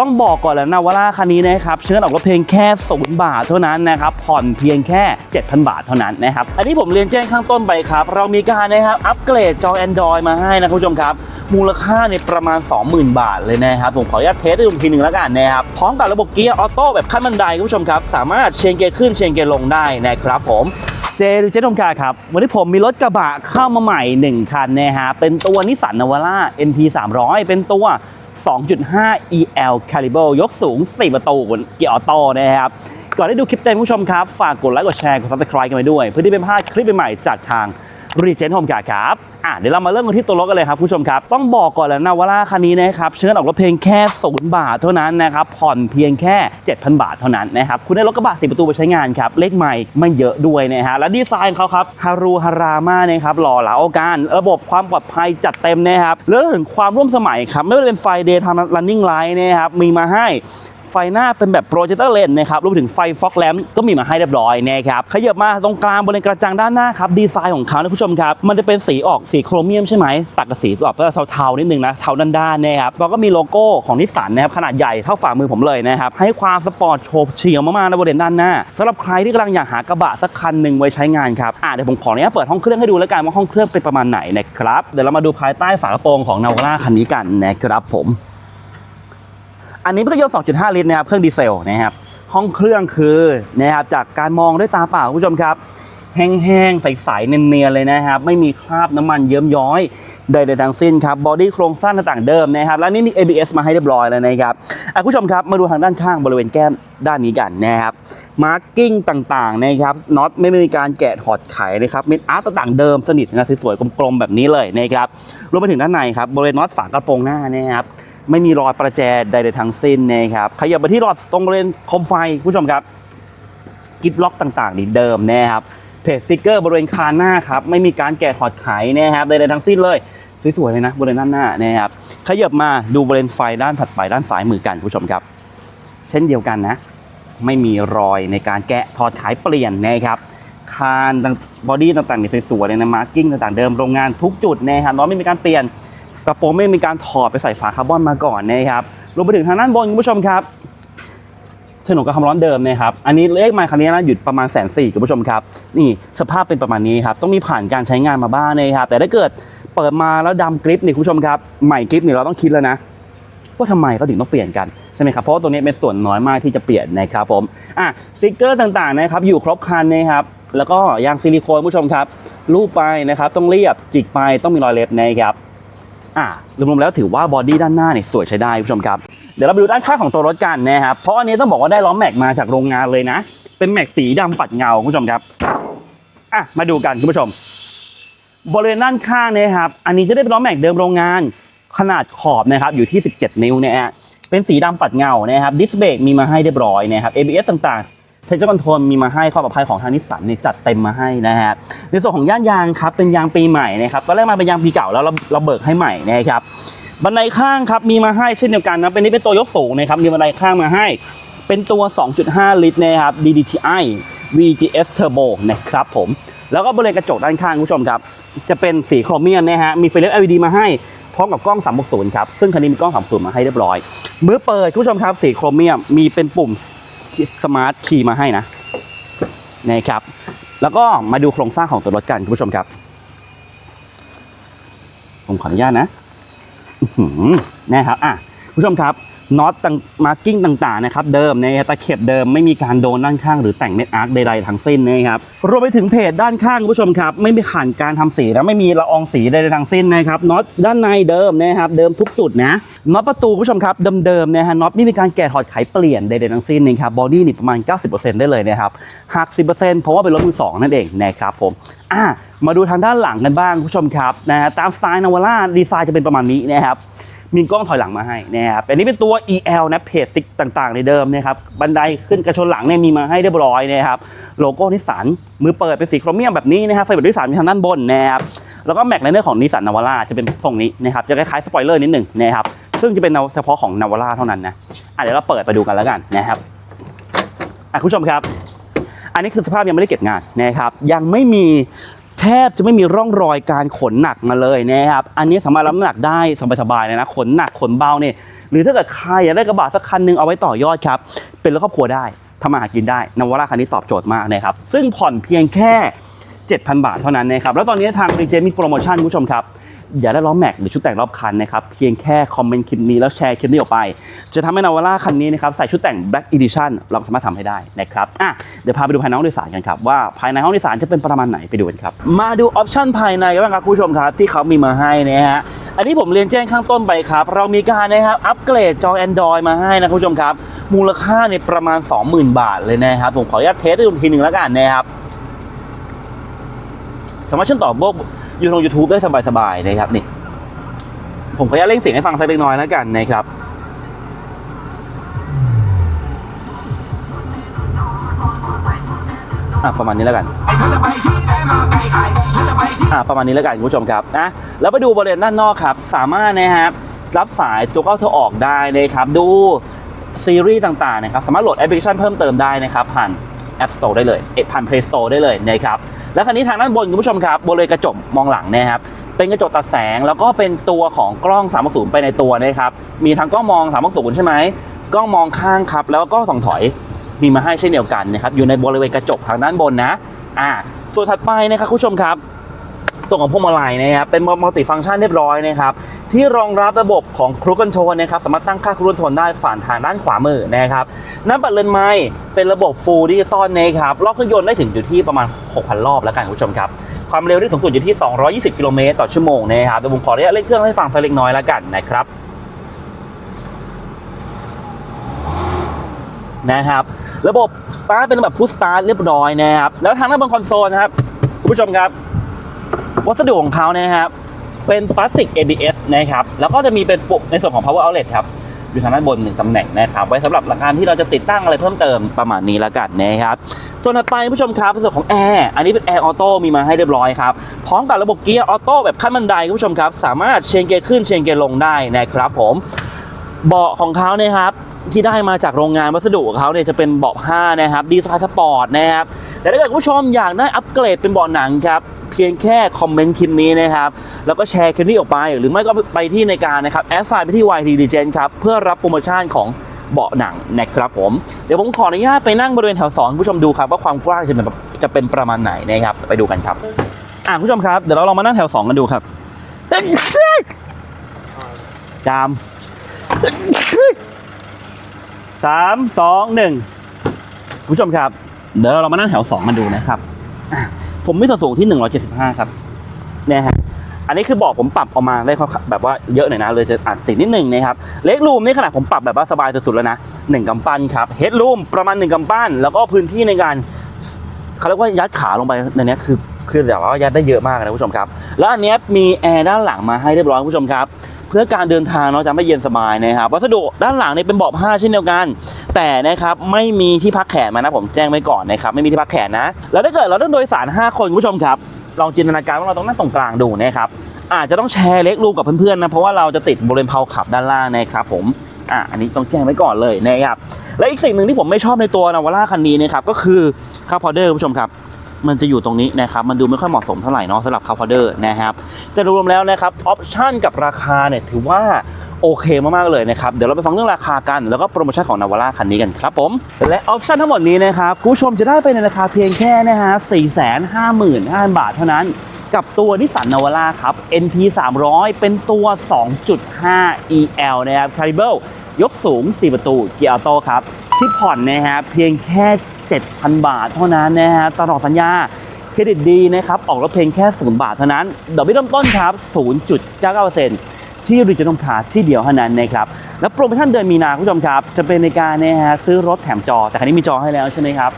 ต้องบอกก่อนแล้วนะว่าล่าคันนี้นะครับเชิญออกรถเพียงแค่ศูนย์บาทเท่านั้นนะครับผ่อนเพียงแค่ 7,000 บาทเท่านั้นนะครับอันนี้ผมเรียนแจ้งข้างต้นไปครับ เรามีการนะครับอัปเกรดจอ Android มาให้นะคุณผู้ชมครับ มูลค่าเนี่ยประมาณ 20,000 บาทเลยนะครับ ผมขออนุญาตเทสให้ดูทีหนึ่งแล้วกันนะครับพร้อมกับระบบเกียร์ออโต้แบบขั้นบันไดคุณผู้ชมครับสามารถเชนเกียร์ขึ้นเชนเกียร์ลงได้นะครับผมเจดูเจดมกาครับ วันนี้ผมมีรถกระบะเข้ามาใหม่ 1 คันนะฮะเป็นตัวนิสสันนาวาร่า NP 300เป็นตัว 2.5 EL Calibre ยกสูง 4 ประตูเกียร์ออโต้นะครับ ก่อนได้ดูคลิปเต็มคุณผู้ชมครับ ฝากกดไลค์กดแชร์กด subscribe กันไปด้วย เพื่อที่ไม่พลาดคลิปใหม่ๆจากทาง รีเจนโฮมการ์ครับอะเดี๋ยวเรามาเริ่มกันที่ตัวรถกันเลยครับผู้ชมครับ ต้องบอกก่อนแล้วนะว่าล่าคันนี้นะครับเชิญออกรถเพียงแค่ศูนย์บาทเท่านั้นนะครับผ่อนเพียงแค่ 7,000 บาทเท่านั้นนะครับคุณได้รถกระบะสีประตูไปใช้งานครับเลขใหม่ไม่เยอะด้วยนะฮะและดีไซน์เขาครับฮารูฮารามานะครับหล่อเหลาเอาการระบบความปลอดภัยจัดเต็มนะครับแล้วถึงความร่วมสมัยครับไม่ว่าจะเป็นไฟเดย์ทำ running light นะครับมีมาให้ ไฟหน้าเป็นแบบโปรเจคเตอร์เลนนะครับรวมถึงไฟฟอกแลมก็มีมาให้เรียบร้อยนะครับขยับมาตรงกลางบริเวณกระจังด้านหน้าครับดีไซน์ของเขานะผู้ชมครับ มันจะเป็นสีออกสีโครเมียมใช่ไหมตัดกับสีแบบเทาๆนิดนึงนะเทาด้านๆนะครับแล้วก็มีโลโก้ของนิสสันนะครับขนาดใหญ่เท่าฝ่ามือผมเลยนะครับให้ความสปอร์ตโฉบเฉี่ยวมากๆในบริเวณด้านหน้าสำหรับใครที่กำลังอยากหากระบะสักคันหนึ่งไว้ใช้งานครับอะเดี๋ยวผมขออนุญาตเปิดห้องเครื่องให้ดูแล้วกันว่าห้องเครื่องเป็นประมาณไหนนะครับเดี๋ยวเรามาดูภายใต้ฝากระโปรงของนาวาร่าคันนี้กันนะครับผม อันนี้เครื่องยนต์ 2.5 ลิตรนะครับเครื่องดีเซลนะครับห้องเครื่องคือนะครับจากการมองด้วยตาเปล่าคุณผู้ชมครับแห้งๆ ใสๆ เนียนๆ เลยนะครับ ไม่มีคราบน้ำมันเยิ้มย้อยใดๆทั้งสิ้นครับ บอดี้โครงสร้างต่างๆเดิมนะครับ และนี่มี ABS มาให้เรียบร้อยแล้วนะครับอะคุณผู้ชมครับ มาดูทางด้านข้างบริเวณแก้มด้านนี้กันนะครับ มาร์กิ้งต่างๆ นะครับ น็อตไม่มีการแกะถอดไขนะครับ เม็ดอาร์ตต่างๆ เดิมสนิทนะสวยๆ กลมๆ แบบนี้เลยนะครับ รวมไปถึงด้านในครับ บริเวณน็อตฝากระโปรงหน้านะครับ ไม่มีรอยประแจใดๆทั้งสิ้นนะครับขยับไปที่หลอดตรงบริเวณคมไฟคุณผู้ชมครับกิฟล็อกต่างๆนี่เดิมนะครับเพจสติกเกอร์บริเวณคานหน้าครับไม่มีการแกะถอดไขนะครับใดๆทั้งสิ้นเลยสวยๆเลยนะบริเวณด้านหน้านะครับขยับมาดูบริเวณไฟด้านถัดไปด้านซ้ายมือกันคุณผู้ชมครับ เช่นเดียวกันนะ ไม่มีรอยในการแกะถอดขายเปลี่ยนนะครับคานต่างบอดี้ต่างๆนี่สวยๆเลยนะมาร์กิ้งต่างๆเดิมโรงงานทุกจุดนะครับน้องไม่มีการเปลี่ยน กระโปรงไม่มีการถอดไปใส่ฝาคาร์บอนมาก่อนนะครับรวมไปถึงทางด้านบนคุณผู้ชมครับถนนกับความร้อนเดิมนะครับ อันนี้เลขไมล์คันนี้นะหยุดประมาณแสนสี่คุณผู้ชมครับ นี่สภาพเป็นประมาณนี้ครับ ต้องมีผ่านการใช้งานมาบ้างนะครับ แต่ถ้าเกิดเปิดมาแล้วดำกริปนี่คุณผู้ชมครับ ใหม่กริปนี่เราต้องคิดแล้วนะว่าทำไมเขาถึงต้องเปลี่ยนกันใช่ไหมครับ เพราะว่าตัวนี้เป็นส่วนน้อยมากที่จะเปลี่ยนนะครับผม อะสติกเกอร์ต่างๆนะครับอยู่ครบคันนะครับ แล้วก็ยางซิลิโคนคุณผู้ชมครับ รูปไปนะครับ ต้องเรียบจิกไปต้องมีรอยเล็บนะครับ อ่ารวมๆแล้วถือว่าบอดี้ด้านหน้าเนี่ยสวยใช้ได้คุณผู้ชมครับ เดี๋ยวเราไปดูด้านข้างของตัวรถกันนะครับเพราะอันนี้ต้องบอกว่าได้ล้อแม็กมาจากโรงงานเลยนะ เป็นแม็กสีดำปัดเงาคุณผู้ชมครับอะมาดูกันคุณผู้ชม บริเวณด้านข้างเนี่ยครับอันนี้จะได้เป็นล้อแม็กเดิมโรงงานขนาดขอบนะครับอยู่ที่ 17 นิ้วเนี่ยเป็นสีดำปัดเงานะครับดิสเบรกมีมาให้เรียบร้อยนะครับ ABS ต่างๆ เทเจอร์คอนโทรลมีมาให้ความปลอดภัยของทางนิสสันเนี่ยจัดเต็มมาให้นะฮะในส่วนของย่านยางครับเป็นยางปีใหม่นะครับตอนแรกมาเป็นยางปีเก่าแล้วเราเราเบิกให้ใหม่นะครับบันไดข้างครับมีมาให้เช่นเดียวกันนะเป็นนี้เป็นตัวยกสูงนะครับมีบันไดข้างมาให้ เป็นตัว 2.5 ลิตรนะครับ DDTI VGS Turbo นะครับผมแล้วก็บริเวณกระจกด้านข้างคุณผู้ชมครับจะเป็นสีโครเมียมนะฮะมีไฟเล็บ LED มาให้พร้อมกับกล้อง 360 ครับ ซึ่งคันนี้มีกล้อง 360 มาให้เรียบร้อย มือเปิดคุณผู้ชมครับ สีโครเมียม มีเป็นปุ่ม สมาร์ทคีย์มาให้นะนะครับ แล้วก็มาดูโครงสร้างของตัวรถกันคุณผู้ชมครับ ผมขออนุญาตนะนะครับอะคุณผู้ชมครับ น็อตต่างมาร์กิ้งต่างๆนะครับเดิมนะครับตะเข็บเดิมไม่มีการโดนด้านข้างหรือแต่งเม็ดอาร์คใดๆทั้งสิ้นนะครับรวมไปถึงเพจด้านข้างคุณผู้ชมครับไม่มีผ่านการทำสีและไม่มีละอองสีใดๆทั้งสิ้นนะครับน็อตด้านในเดิมนะครับเดิมทุกจุดนะน็อตประตูคุณผู้ชมครับเดิมๆนะฮะน็อตไม่มีการแกะถอดไขเปลี่ยนใดๆทั้งสิ้นนะครับบอดี้นี่ประมาณ 90%ได้เลยนะครับหัก 10%เพราะว่าเป็นรถมือสองนั่นเองนะครับผมอะมาดูทางด้านหลังกันบ้างคุณผู้ชมครับนะฮะตามสไตล์นาวาร่าดีไซน์จะเป็นประมาณนี้นะครับ มีกล้องถอยหลังมาให้นะครับอันนี้เป็นตัว EL นะเพจซิกต่างๆ ในเดิมนะครับบันไดขึ้นกระชนหลังเนี่ยมีมาให้เรียบร้อยนะครับโลโก้นิสสันมือเปิดเป็นสีโครเมียมแบบนี้นะครับไฟเบรนิสสันมีทางด้านบนนะครับแล้วก็แม็กไลเนอร์ของนิสสันนาวาร่าจะเป็นทรงนี้นะครับจะคล้ายๆสปอยเลอร์นิดหนึ่งนะครับซึ่งจะเป็นเฉพาะของนาวาร่าเท่านั้นนะอะเดี๋ยวเราเปิดไปดูกันแล้วกันนะครับอะคุณผู้ชมครับ อันนี้คือสภาพยังไม่ได้เก็บงานนะครับยังไม่มี แทบจะไม่มีร่องรอยการขนหนักมาเลยนะครับ อันนี้สามารถรับน้ำหนักได้สบายๆเลยนะขนหนักขนเบาเนี่ยหรือถ้าเกิดใครอยากได้กระบะสักคันหนึงเอาไว้ต่อยอดครับ เป็นรถครอบครัวได้ทำมาหากินได้นวาร่าคันนี้ตอบโจทย์มากนะครับ ซึ่งผ่อนเพียงแค่ 7,000 บาทเท่านั้นนะครับแล้วตอนนี้ทางรีเจมีโปรโมชั่นคุณผู้ชมครับ อย่าได้ล้อแม็กหรือชุดแต่งรอบคันนะครับ เพียงแค่คอมเมนต์คลิปนี้แล้วแชร์คลิปนี้ออกไป จะทำให้นาวาร่าคันนี้นะครับใส่ชุดแต่ง Black Edition เราสามารถทำให้ได้นะครับอะเดี๋ยวพาไปดูภายในห้องโดยสารกันครับว่าภายในห้องโดยสารจะเป็นประมาณไหนไปดูกันครับมาดูออปชั่นภายในกันบ้างครับคุณผู้ชมครับที่เขามีมาให้นะฮะอันนี้ผมเรียนแจ้งข้างต้นไปครับ เรามีการนะครับอัปเกรดจอ Android มาให้นะคุณผู้ชมครับ มูลค่าในประมาณ 20,000 บาทเลยนะครับ ผมขออนุญาตเทสให้ดูทีหนึ่งแล้วกันนะครับสามารถเชื่อมต่อโบ ยู่ทง YouTube ได้สบายๆนะครับนี่ ผมขออนุญาตเล่งเสียงให้ฟังสักเล็กน้อยแล้วกันนะครับอะประมาณนี้แล้วกันอะประมาณนี้แล้วกันคุณผู้ชมครับนะแล้วไปดูบริเวณด้านนอกครับ สามารถนะครับรับสายตัวเข้าตัวออกได้นะครับดูซีรีส์ต่างๆนะครับสามารถโหลดแอปพลิเคชันเพิ่มเติมได้นะครับผ่าน App Store ได้เลยเอะผ่าน Play Store ได้เลยนะครับ แล้วคันนี้ทางด้านบนคุณผู้ชมครับบริเวณกระจกมองหลังนะครับเป็นกระจกตัดแสงแล้วก็เป็นตัวของกล้อง360ไปในตัวนะครับมีทั้งกล้องมอง360ใช่ไหมกล้องมองข้างครับแล้วก็ส่องถอยมีมาให้เช่นเดียวกันนะครับอยู่ในบริเวณกระจกทางด้านบนนะอ่าส่วนถัดไปนะครับคุณผู้ชมครับ ส่วนของพวงมาลัยนะครับเป็นมัลติฟังก์ชันเรียบร้อยนะครับที่รองรับระบบของครูคอนโทรนะครับสามารถตั้งค่าครูคอนโทรได้ฝ่านทางด้านขวามือนะครับน้าปัดเรือนไม้เป็นระบบฟูลดิจิตอลนะครับรอบเครื่องยนต์ได้ถึงอยู่ที่ประมาณ 6,000 รอบแล้วกันคุณผู้ชมครับความเร็วที่สูงสุดอยู่ที่ 220 กิโลเมตรต่อชั่วโมงนะครับเดี๋ยวผมขออนุญาตเล่นเครื่องให้ฟังสักเล็กน้อยแล้วกันนะครับนะครับ ระบบสตาร์ทเป็นแบบพุชสตาร์ทเรียบร้อยนะครับแล้วทางด้านบนคอนโซลนะครับคุณผู้ชมครับ วัสดุของเขานะครับเป็นพลาสติก ABS นะครับแล้วก็จะมีเป็นปุ่มในส่วนของ power outlet ครับอยู่ทางด้านบนหนึ่งตำแหน่งนะครับไว้สำหรับหลักการที่เราจะติดตั้งอะไรเพิ่มเติมประมาณนี้แล้วกันนะครับส่วนถัดไปผู้ชมครับในส่วนของแอร์อันนี้เป็นแอร์ออโต้มีมาให้เรียบร้อยครับพร้อมกับระบบเกียร์ออโต้แบบขั้นบันไดผู้ชมครับ สามารถเชนเกียร์ขึ้นเชนเกียร์ลงได้นะครับ ผมเบาะของเขาเนี่ยครับที่ได้มาจากโรงงานวัสดุของเขาเนี่ยจะเป็นเบาะผ้านะครับดีไซน์สปอร์ตนะครับ แต่ถ้าเกิดคุณผู้ชมอยากได้อัปเกรดเป็นเบาะหนังครับเพียงแค่คอมเมนต์คลิปนี้นะครับ แล้วก็แชร์คลิปนี้ออกไป หรือไม่ก็ไปที่ในการนะครับแอดไซน์ไปที่ YT d g e n ครับเพื่อรับโปรโมชั่นของเบาะหนังนะครับผม เดี๋ยวผมขออนุญาตไปนั่งบริเวณแถวสองผู้ชมดูครับว่าความกว้างจะเป็นจะเป็นประมาณไหนนะครับไปดูกันครับ อะคุณผู้ชมครับเดี๋ยวเราลองมานั่งแถวสองกันดูครับจามสามสองหนึ่งผู้ชมครับ เดี๋ยวเรามานั่งแถวสองมาดูนะครับ ผมมีส่วนสูงที่175ครับเนี่ยฮะอันนี้คือบอกผมปรับออกมาได้ค่อนข้าแบบว่าเยอะหน่อยนะเลยจะอาจติดนิดหนึ่งนะครับเล็กรูมนี่ขนาดผมปรับแบบว่าสบายสุดๆแล้วนะหนึ่งกำปั้นครับเฮดรูมประมาณหนึ่งกำปั้น แล้วก็พื้นที่ในการเขาเรียกว่ายัดขาลงไปในนี้คือคือแบบว่ายัดได้เยอะมากนะคุณผู้ชมครับ แล้วอันนี้มีแอร์ด้านหลังมาให้เรียบร้อยคุณผู้ชมครับ พื่อการเดินทางเนาะจะไม่เย็นสบายนะครับวัสดุด้านหลังเนี่ยเป็นเบาะผ้าเช่นเดียวกัน แต่นะครับไม่มีที่พักแขนมานะผมแจ้งไว้ก่อนนะครับไม่มีที่พักแขนนะ แล้วถ้าเกิดเราต้องโดยสาร 5 คนคุณผู้ชมครับลองจินตนาการว่าเราต้องนั่งตรงกลางดูนะครับอาจจะต้องแชร์เล็กรูมกับเพื่อนๆนะเพราะว่าเราจะติดบริเวณเพาขับด้านล่างนะครับผมอะอันนี้ต้องแจ้งไว้ก่อนเลยนะครับและอีกสิ่งหนึ่งที่ผมไม่ชอบในตัวนาวาร่าคันนี้นะครับก็คือคาร์พอเดอร์คุณผู้ชมครับ มันจะอยู่ตรงนี้นะครับ มันดูไม่ค่อยเหมาะสมเท่าไหร่เนาะสำหรับคาร์พอเดอร์นะครับแต่รวมแล้วนะครับออปชั่นกับราคาเนี่ยถือว่าโอเคมากๆเลยนะครับ เดี๋ยวเราไปฟังเรื่องราคากัน แล้วก็โปรโมชั่นของนาวาร่าคันนี้กันครับผม และออปชั่นทั้งหมดนี้นะครับคุณผู้ชมจะได้ไปในราคาเพียงแค่นะฮะ4 5 5 0 0 0 บาทเท่านั้นกับตัวนิสสันนาวาร่าครับ NP 300 เป็นตัว 2.5 EL นะครับ c a r i b l ยกสูง 4 ประตูเกียร์ออโต้ครับ ที่ผ่อนนะฮะเพียงแค่ 7,000 บาทเท่านั้นนะฮะตลอดสัญญาเครดิตดีนะครับ ออกรถเพียงแค่0บาทเท่านั้นดอกเบี้ยเริ่มต้นครับ 0.99%ที่ Regional p l u s ที่เดียวเท่านั้นนะครับ แล้วโปรโมชั่นเดือนมีนาคุณผู้ชมครับ จะเป็นในการนะฮะซื้อรถแถมจอ แต่คันนี้มีจอให้แล้วใช่ไหมครับ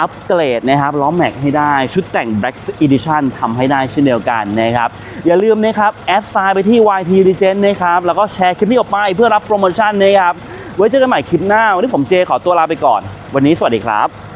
อัปเกรดนะครับล้อแม็กให้ได้ชุดแต่ง Black Edition ทำให้ได้เช่นเดียวกันนะครับ อย่าลืมนะครับแอดไซน์ไปที่ YT Legend นะครับ แล้วก็แชร์คลิปนี้ออกไปเพื่อรับโปรโมชั่นนะครับ ไว้เจอกันใหม่คลิปหน้า วันนี้ผมเจขอตัวลาไปก่อน วันนี้สวัสดีครับ